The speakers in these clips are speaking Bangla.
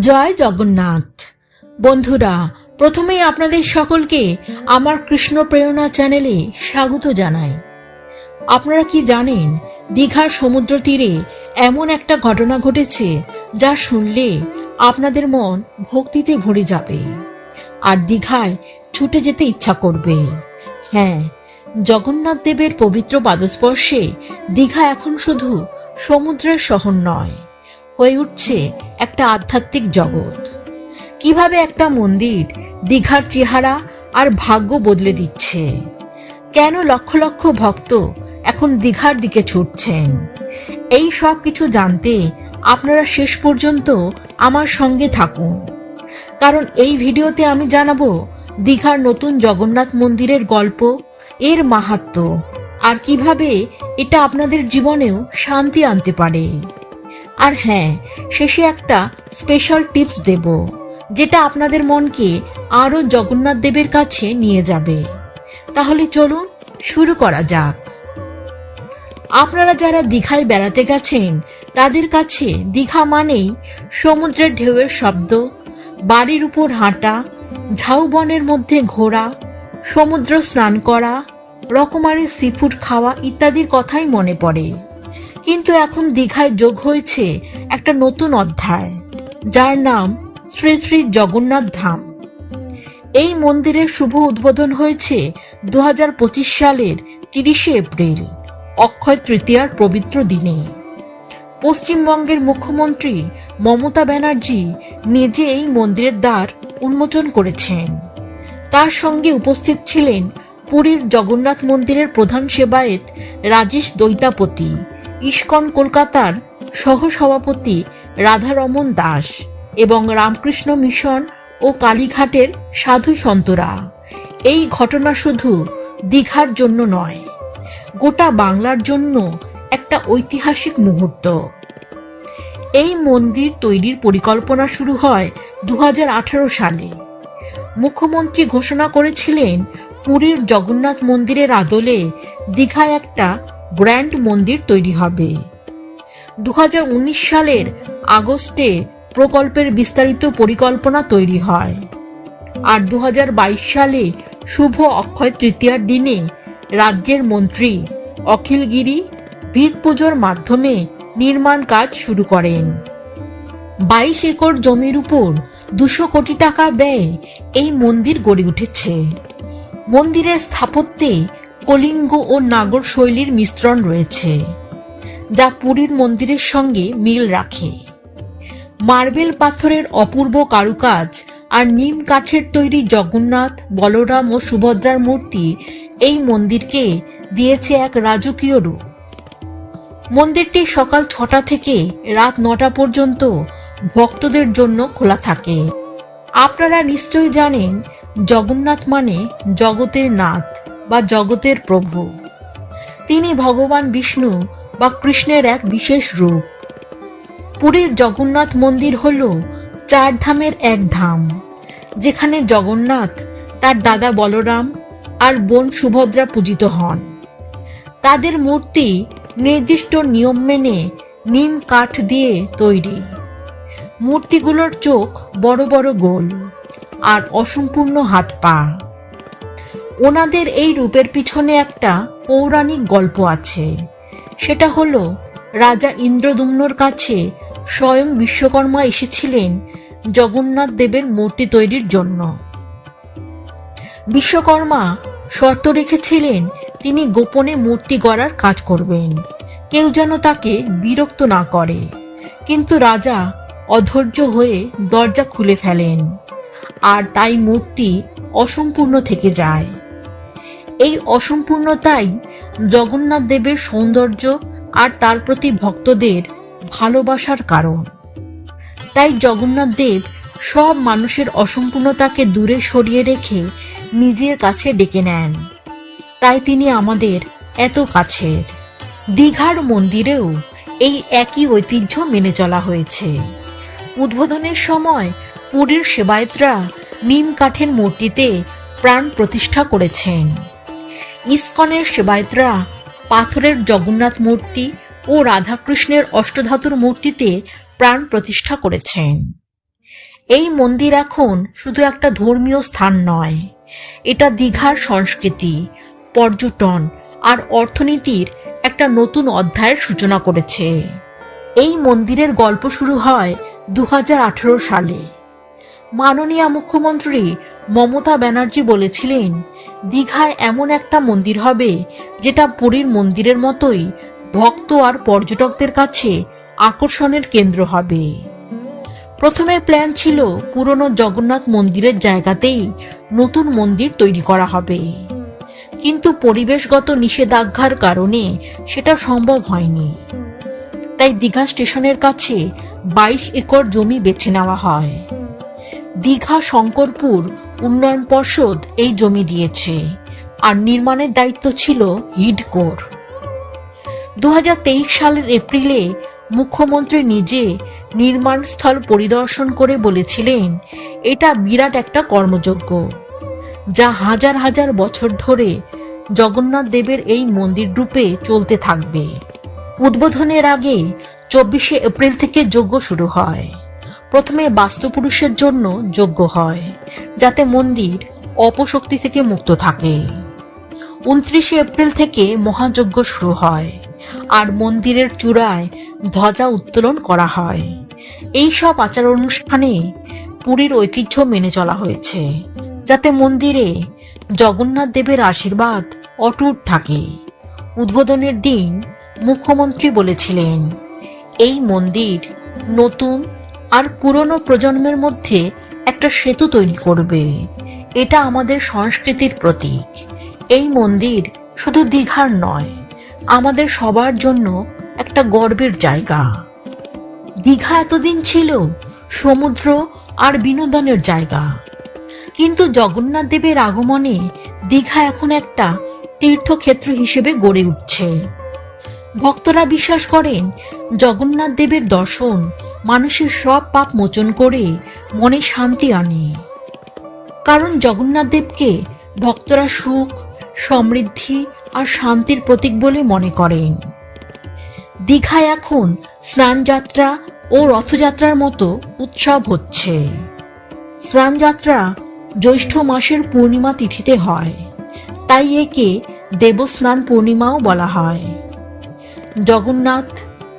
জয় জগন্নাথ। বন্ধুরা, প্রথমেই আপনাদের সকলকে আমার কৃষ্ণ প্রেরণা চ্যানেলে স্বাগত জানাই। আপনারা কি জানেন, দীঘার সমুদ্র তীরে এমন একটা ঘটনা ঘটেছে যা শুনলে আপনাদের মন ভক্তিতে ভরে যাবে। আর দীঘায় ছুটে যেতে ইচ্ছা করবে। হ্যাঁ জগন্নাথ দেবের পবিত্র পাদস্পর্শে দীঘা এখন শুধু সমুদ্রের শহর নয়। হয়ে উঠছে একটা আধ্যাত্মিক জগৎ। কীভাবে একটা মন্দির দীঘার চেহারা আর ভাগ্য বদলে দিচ্ছে? কেন লক্ষ লক্ষ ভক্ত এখন দীঘার দিকে ছুটছেন? এই সব কিছু জানতে আপনারা শেষ পর্যন্ত আমার সঙ্গে থাকুন। কারণ এই ভিডিওতে আমি জানাব দীঘার নতুন জগন্নাথ মন্দিরের গল্প, এর মাহাত্ম্য আর কীভাবে এটা আপনাদের জীবনেও শান্তি আনতে পারে। আর হ্যাঁ শেষে একটা স্পেশাল টিপস দেব, যেটা আপনাদের মনকে আরও জগন্নাথ দেবের কাছে নিয়ে যাবে। তাহলে চলুন শুরু করা যাক। আপনারা যারা দীঘায় বেড়াতে গেছেন, তাদের কাছে দীঘা মানেই সমুদ্রের ঢেউয়ের শব্দ, বাড়ির উপর হাঁটা ঝাউবনের মধ্যে ঘোরা, সমুদ্র স্নান করা, রকমারি সিফুড খাওয়া ইত্যাদির কথাই মনে পড়ে। কিন্তু এখন দীঘায় যোগ হয়েছে একটা নতুন অধ্যায়, যার নাম শ্রী শ্রী জগন্নাথ ধাম। এই মন্দিরের শুভ উদ্বোধন হয়েছে দু হাজার পঁচিশ সালের তিরিশে এপ্রিল, অক্ষয় তৃতীয়ার পবিত্র দিনে। পশ্চিমবঙ্গের মুখ্যমন্ত্রী মমতা ব্যানার্জি নিজে এই মন্দিরের দ্বার উন্মোচন করেছেন। তার সঙ্গে উপস্থিত ছিলেন পুরীর জগন্নাথ মন্দিরের প্রধান সেবায়েত রাজেশ দৈতাপতি ইস্কন কলকাতার সহসভাপতি রাধারমন দাস এবং রামকৃষ্ণ মিশন ও কালীঘাটের সাধু সন্তরা। এই ঘটনা শুধু দীঘার জন্য নয়, গোটা বাংলার জন্য একটা ঐতিহাসিক মুহূর্ত। এই মন্দির তৈরির পরিকল্পনা শুরু হয় দু হাজার আঠারো সালে। মুখ্যমন্ত্রী ঘোষণা করেছিলেন, পুরীর জগন্নাথ মন্দিরের আদলে দীঘায় একটা গ্র্যান্ড মন্দির তৈরি হবে। দু হাজার উনিশ সালের আগস্টে প্রকল্পের বিস্তারিত পরিকল্পনা তৈরি হয়। আর দু হাজার বাইশ সালে শুভ অক্ষয় তৃতীয়ার দিনে রাজ্যের মন্ত্রী অখিলগিরি ভিত পুজোর মাধ্যমে নির্মাণ কাজ শুরু করেন। বাইশ একর জমির উপর দুশো কোটি টাকা ব্যয় এই মন্দির গড়ে উঠেছে। মন্দিরের স্থাপত্যে কলিঙ্গ ও নাগর শৈলীর মিশ্রণ রয়েছে, যা পুরীর মন্দিরের সঙ্গে মিল রাখে। মার্বেল পাথরের অপূর্ব কারুকাজ আর নিম কাঠের তৈরি জগন্নাথ, বলরাম ও সুভদ্রার মূর্তি এই মন্দিরকে দিয়েছে এক রাজকীয় রূপ। মন্দিরটি সকাল ছটা থেকে রাত নটা পর্যন্ত ভক্তদের জন্য খোলা থাকে। আপনারা নিশ্চয়ই জানেন, জগন্নাথ মানে জগতের নাথ। বা জগতের প্রভু। তিনি ভগবান বিষ্ণু বা কৃষ্ণের এক বিশেষ রূপ। পুরীর জগন্নাথ মন্দির হল চার ধামের এক ধাম, যেখানে জগন্নাথ, তার দাদা বলরাম আর বোন সুভদ্রা পূজিত হন। তাদের মূর্তি নির্দিষ্ট নিয়ম মেনে নিম কাঠ দিয়ে তৈরি। মূর্তিগুলোর চোখ বড় বড় গোল আর অসম্পূর্ণ হাত পা। ওনাদের এই রূপের পিছনে একটা পৌরাণিক গল্প আছে। সেটা হলো, রাজা ইন্দ্রদুম্নর কাছে স্বয়ং বিশ্বকর্মা এসেছিলেন জগন্নাথ দেবের মূর্তি তৈরির জন্য। বিশ্বকর্মা শর্ত রেখেছিলেন, তিনি গোপনে মূর্তি গড়ার কাজ করবেন। কেউ যেন তাকে বিরক্ত না করে। কিন্তু রাজা অধৈর্য হয়ে দরজা খুলে ফেলেন। আর তাই মূর্তি অসম্পূর্ণ থেকে যায়। এই অসম্পূর্ণতাই জগন্নাথ দেবের সৌন্দর্য আর তার প্রতি ভক্তদের ভালোবাসার কারণ। তাই জগন্নাথ দেব সব মানুষের অসম্পূর্ণতাকে দূরে সরিয়ে রেখে নিজের কাছে ডেকে নেন। তাই তিনি আমাদের এত কাছের। দীঘার মন্দিরেও এই একই ঐতিহ্য মেনে চলা হয়েছে। উদ্বোধনের সময় পুরীর সেবায়তরা নিম কাঠের মূর্তিতে প্রাণ প্রতিষ্ঠা করেছেন। ইস্কনের সেবায়তরা পাথরের জগন্নাথ মূর্তি ও রাধাকৃষ্ণের অষ্টধাতুর মূর্তিতে প্রাণ প্রতিষ্ঠা করেছেন। এই মন্দির এখন শুধু একটা ধর্মীয় স্থান নয়, এটা দীঘার সংস্কৃতি, পর্যটন আর অর্থনীতির একটা নতুন অধ্যায়ের সূচনা করেছে। এই মন্দিরের গল্প শুরু হয় দু হাজার আঠারো সালে। মাননীয় মুখ্যমন্ত্রী মমতা ব্যানার্জি বলেছিলেন, দীঘায় এমন একটা মন্দির হবে যেটা পুরীর মন্দিরের মতোই ভক্ত আর পর্যটকদের কাছে আকর্ষণের কেন্দ্র হবে। প্রথমে প্ল্যান ছিল পুরনো জগন্নাথ মন্দিরের জায়গাতেই নতুন মন্দির তৈরি করা হবে। কিন্তু পরিবেশগত নিষেধাজ্ঞার কারণে সেটা সম্ভব হয়নি। তাই দীঘা স্টেশনের কাছে বাইশ একর জমি বেছে নেওয়া হয়। দীঘা শঙ্করপুর উন্নয়ন পর্ষদ এই জমি দিয়েছে, আর নির্মাণের দায়িত্ব ছিল হিডকোর। দু হাজার তেইশ সালের এপ্রিলে মুখ্যমন্ত্রী নিজে নির্মাণ স্থল পরিদর্শন করে বলেছিলেন, এটা বিরাট একটা কর্মযজ্ঞ, যা হাজার হাজার বছর ধরে জগন্নাথ দেবের এই মন্দির রূপে চলতে থাকবে। উদ্বোধনের আগে চব্বিশে এপ্রিল থেকে যজ্ঞ শুরু হয়। প্রথমে বাস্তুপুরুষের জন্য যজ্ঞ হয়, যাতে মন্দির অপশক্তি থেকে মুক্ত থাকে। উনত্রিশে এপ্রিল থেকে মহাযজ্ঞ শুরু হয়, আর মন্দিরের চূড়ায় ধ্বজা উত্তোলন করা হয়। এই সব আচার অনুষ্ঠানে পুরীর ঐতিহ্য মেনে চলা হয়েছে, যাতে মন্দিরে জগন্নাথ দেবের আশীর্বাদ অটুট থাকে। উদ্বোধনের দিন মুখ্যমন্ত্রী বলেছিলেন, এই মন্দির নতুন আর পুরনো প্রজন্মের মধ্যে একটা সেতু তৈরি করবে। এটা আমাদের সংস্কৃতির প্রতীক। এই মন্দির শুধু দীঘার নয়, আমাদের সবার জন্য একটা গর্বের জায়গা। দীঘা এতদিন ছিল সমুদ্র আর বিনোদনের জায়গা। কিন্তু জগন্নাথ দেবের আগমনে দীঘা এখন একটা তীর্থক্ষেত্র হিসেবে গড়ে উঠছে। ভক্তরা বিশ্বাস করেন, জগন্নাথ দেবের দর্শন মানুষের সব পাপ মোচন করে মনে শান্তি আনে। কারণ জগন্নাথ দেবকে ভক্তরা সুখ, সমৃদ্ধি আর শান্তির প্রতীক বলে মনে করেন। দীঘায় এখন স্নানযাত্রা ও রথযাত্রার মতো উৎসব হচ্ছে। স্নানযাত্রা জ্যৈষ্ঠ মাসের পূর্ণিমা তিথিতে হয়, তাই একে দেবস্নান পূর্ণিমাও বলা হয়। জগন্নাথ,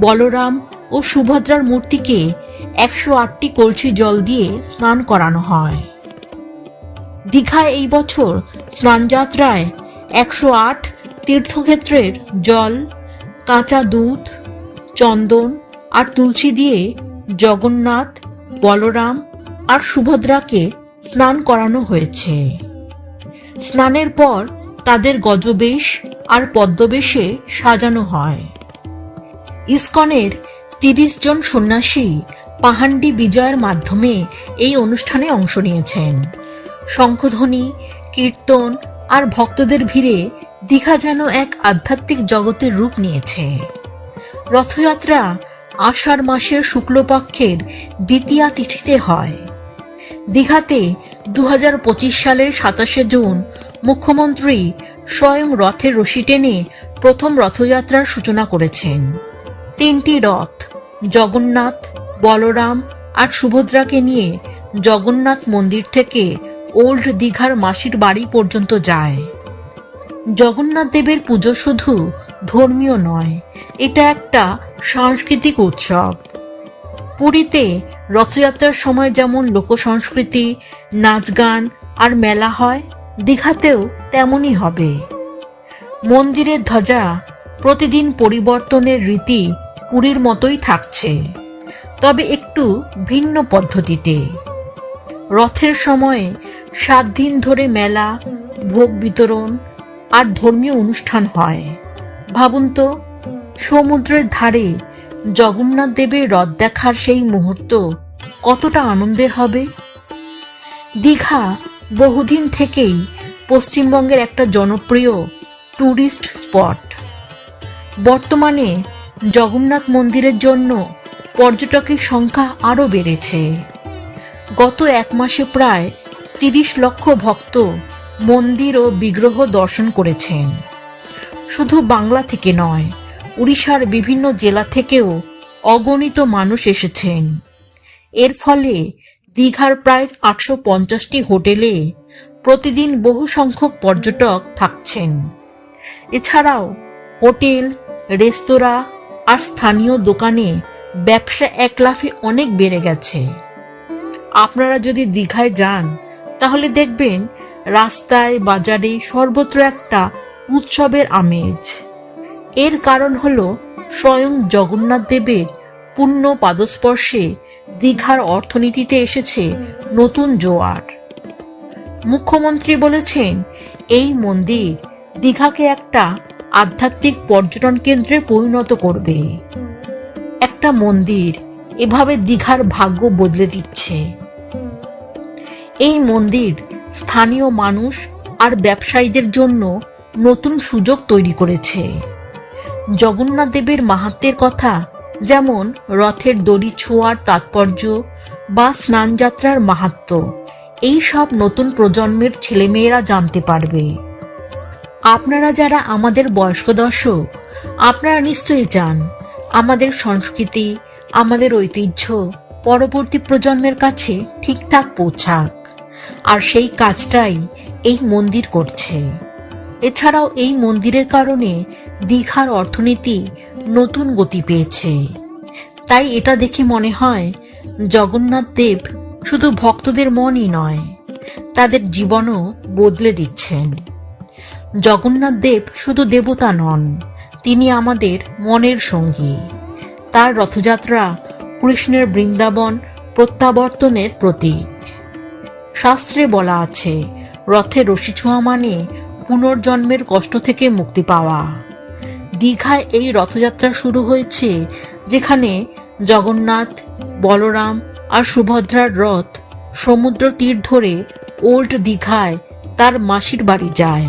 বলরাম ও সুভদ্রার মূর্তিকে একশো আটটি কলসি জল দিয়ে স্নান করানো হয়। দীঘায় এই বছর স্নানযাত্রায় একশো আট তীর্থক্ষেত্রের জল, কাঁচা দুধ, চন্দন আর তুলসী দিয়ে জগন্নাথ, বলরাম আর সুভদ্রাকে স্নান করানো হয়েছে। স্নানের পর তাদের গজবেশ আর পদ্মবেশে সাজানো হয়। ইসকনের তিরিশ জন সন্ন্যাসী পাহান্ডি বিজয়ের মাধ্যমে এই অনুষ্ঠানে অংশ নিয়েছেন। শঙ্খধ্বনি, কীর্তন আর ভক্তদের ভিড়ে দীঘা যেন এক আধ্যাত্মিক জগতের রূপ নিয়েছে। রথযাত্রা আষাঢ় মাসের শুক্লপক্ষের দ্বিতীয়া তিথিতে হয়। দীঘাতে দু হাজার পঁচিশ সালের সাতাশে জুন মুখ্যমন্ত্রী স্বয়ং রথের রশি টেনে প্রথম রথযাত্রার সূচনা করেছেন। তিনটি রথ জগন্নাথ, বলরাম আর সুভদ্রাকে নিয়ে জগন্নাথ মন্দির থেকে ওল্ড দীঘার মাসির বাড়ি পর্যন্ত যায়। জগন্নাথ দেবের পুজো শুধু ধর্মীয় নয়, এটা একটা সাংস্কৃতিক উৎসব। পুরীতে রথযাত্রার সময় যেমন লোকসংস্কৃতি নাচ গান আর মেলা হয়, দীঘাতেও তেমনই হবে। মন্দিরের ধ্বজা প্রতিদিন পরিবর্তনের রীতি পুরীর মতোই থাকছে। তবে একটু ভিন্ন পদ্ধতিতে। রথের সময়ে সাত দিন ধরে মেলা, ভোগ বিতরণ আর ধর্মীয় অনুষ্ঠান হয়। ভাবুন তো, সমুদ্রের ধারে জগন্নাথ দেবের রথ দেখার সেই মুহূর্ত কতটা আনন্দের হবে? দীঘা বহুদিন থেকেই পশ্চিমবঙ্গের একটা জনপ্রিয় ট্যুরিস্ট স্পট বর্তমানে জগন্নাথ মন্দিরের জন্য পর্যটকের সংখ্যা আরও বেড়েছে। গত এক মাসে প্রায় তিরিশ লক্ষ ভক্ত মন্দির ও বিগ্রহ দর্শন করেছেন। শুধু বাংলা থেকে নয়, উড়িষ্যার বিভিন্ন জেলা থেকেও অগণিত মানুষ এসেছেন। এর ফলে দীঘার প্রায় আটশো পঞ্চাশটি হোটেলে প্রতিদিন বহু সংখ্যক পর্যটক থাকছেন। এছাড়াও হোটেল, রেস্তোরাঁ আর স্থানীয় দোকানে ব্যবসা এক লাফে অনেক বেড়ে গেছে। আপনারা যদি দীঘায় যান, তাহলে দেখবেন রাস্তায়, বাজারে সর্বত্র একটা উৎসবের আমেজ। এর কারণ হল স্বয়ং জগন্নাথ দেবের পুণ্য পাদস্পর্শে দীঘার অর্থনীতিতে এসেছে নতুন জোয়ার। মুখ্যমন্ত্রী বলেছেন, এই মন্দির দীঘাকে একটা আধ্যাত্মিক পর্যটন কেন্দ্রে পরিণত করবে। একটা মন্দির এভাবে দীঘার ভাগ্য বদলে দিচ্ছে। এই মন্দির স্থানীয় মানুষ আর ব্যবসায়ীদের জন্য নতুন সুযোগ তৈরি করেছে। জগন্নাথ দেবের মাহাত্মের কথা যেমন রথের দড়ি ছোঁয়ার তাৎপর্য বা স্নানযাত্রার মাহাত্ম, এই সব নতুন প্রজন্মের ছেলেমেয়েরা জানতে পারবে। আপনারা যারা আমাদের বয়স্ক দর্শক, আপনারা নিশ্চয়ই চান আমাদের সংস্কৃতি, আমাদের ঐতিহ্য পরবর্তী প্রজন্মের কাছে ঠিকঠাক পৌঁছাক। আর সেই কাজটাই এই মন্দির করছে। এছাড়াও এই মন্দিরের কারণে দীঘার অর্থনীতি নতুন গতি পেয়েছে। তাই এটা দেখে মনে হয়, জগন্নাথ দেব শুধু ভক্তদের মনই নয়, তাদের জীবনও বদলে দিচ্ছেন। জগন্নাথ দেব শুধু দেবতা নন, তিনি আমাদের মনের সঙ্গী। তার রথযাত্রা কৃষ্ণের বৃন্দাবন প্রত্যাবর্তনের প্রতীক। শাস্ত্রে বলা আছে, রথে রশি ছোঁয়া মানে পুনর্জন্মের কষ্ট থেকে মুক্তি পাওয়া। দীঘায় এই রথযাত্রা শুরু হয়েছে, যেখানে জগন্নাথ, বলরাম আর সুভদ্রার রথ সমুদ্র তীর ধরে ওল্ড দীঘায় তার মাসির বাড়ি যায়।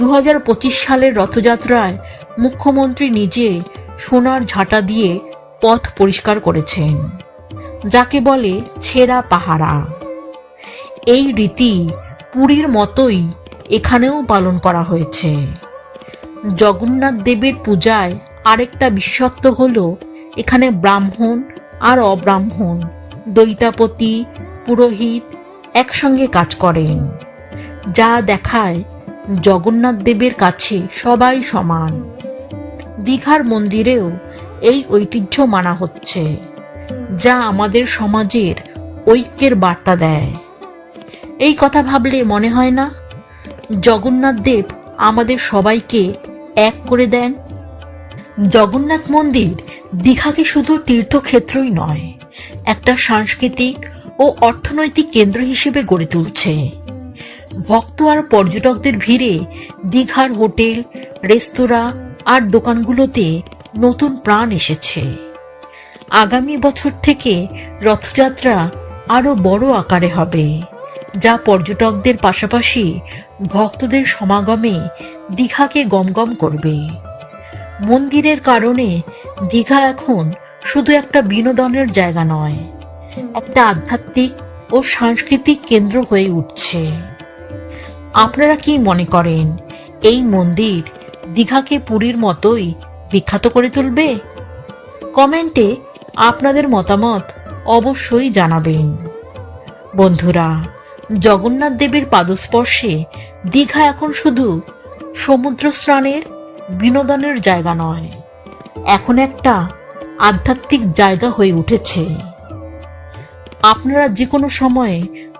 দু হাজার পঁচিশ সালের রথযাত্রায় মুখ্যমন্ত্রী নিজে সোনার ঝাঁটা দিয়ে পথ পরিষ্কার করেছেন, যাকে বলে ছেঁড়া পাহারা। এই রীতি পুরীর মতোই এখানেও পালন করা হয়েছে। জগন্নাথ দেবের পূজায় আরেকটা বিশেষত্ব হল, এখানে ব্রাহ্মণ আর অব্রাহ্মণ দৈতাপতি পুরোহিত একসঙ্গে কাজ করেন, যা দেখায় জগন্নাথ দেবের কাছে সবাই সমান। দীঘার মন্দিরেও এই ঐতিহ্য মানা হচ্ছে, যা আমাদের সমাজের ঐক্যের বার্তা দেয়। এই কথা ভাবলে মনে হয় না, জগন্নাথ দেব আমাদের সবাইকে এক করে দেন? জগন্নাথ মন্দির দীঘাকে শুধু তীর্থক্ষেত্রই নয়, একটা সাংস্কৃতিক ও অর্থনৈতিক কেন্দ্র হিসেবে গড়ে তুলছে। ভক্ত আর পর্যটকদের ভিড়ে দীঘার হোটেল, রেস্তোরাঁ আর দোকানগুলোতে নতুন প্রাণ এসেছে। আগামী বছর থেকে রথযাত্রা আরও বড় আকারে হবে, যা পর্যটকদের পাশাপাশি ভক্তদের সমাগমে দীঘাকে গমগম করবে। মন্দিরের কারণে দীঘা এখন শুধু একটা বিনোদনের জায়গা নয়, একটা আধ্যাত্মিক ও সাংস্কৃতিক কেন্দ্র হয়ে উঠছে। আপনারা কি মনে করেন এই মন্দির দীঘাকে পুরীর মতোই বিখ্যাত করে তুলবে? কমেন্টে আপনাদের মতামত অবশ্যই জানাবেন। বন্ধুরা, জগন্নাথ দেবের পাদস্পর্শে দীঘা এখন শুধু সমুদ্র স্নানের বিনোদনের জায়গা নয়, এখন একটা আধ্যাত্মিক জায়গা হয়ে উঠেছে। আপনারা যে কোনো সময়ে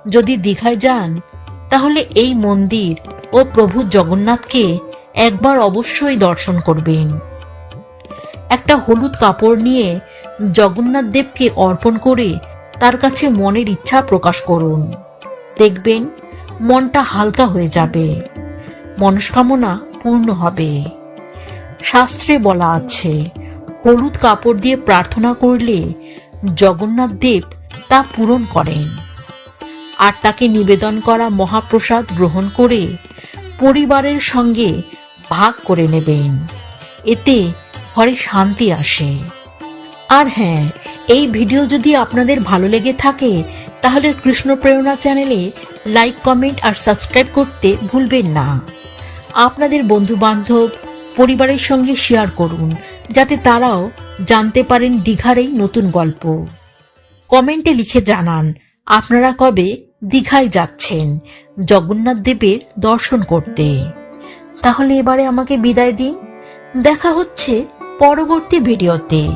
যদি দীঘায় যান তাহলে এই মন্দির ও প্রভু জগন্নাথকে একবার অবশ্যই দর্শন করবেন। একটা হলুদ কাপড় নিয়ে জগন্নাথ দেবকে অর্পণ করে তার কাছে মনের ইচ্ছা প্রকাশ করুন। দেখবেন মনটা হালকা হয়ে যাবে, মনস্কামনা পূর্ণ হবে। শাস্ত্রে বলা আছে, হলুদ কাপড় দিয়ে প্রার্থনা করলে জগন্নাথ দেব তা পূরণ করেন। আর তাকে নিবেদন করা মহাপ্রসাদ গ্রহণ করে পরিবারের সঙ্গে ভাগ করে নেবেন। এতে ঘরে শান্তি আসে। আর হ্যাঁ এই ভিডিও যদি আপনাদের ভালো লেগে থাকে, তাহলে কৃষ্ণ প্রেরণা চ্যানেলে লাইক, কমেন্ট আর সাবস্ক্রাইব করতে ভুলবেন না। আপনাদের বন্ধু বান্ধব পরিবারের সঙ্গে শেয়ার করুন, যাতে তারাও জানতে পারেন দীঘার এই নতুন গল্প। কমেন্টে লিখে জানান, আপনারা কবে দীঘায় যাচ্ছেন জগন্নাথ দেবের দর্শন করতে। তাহলে এবারে আমাকে বিদায় দিন। দেখা হচ্ছে পরবর্তী ভিডিওতে।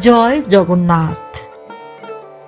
জয় জগন্নাথ।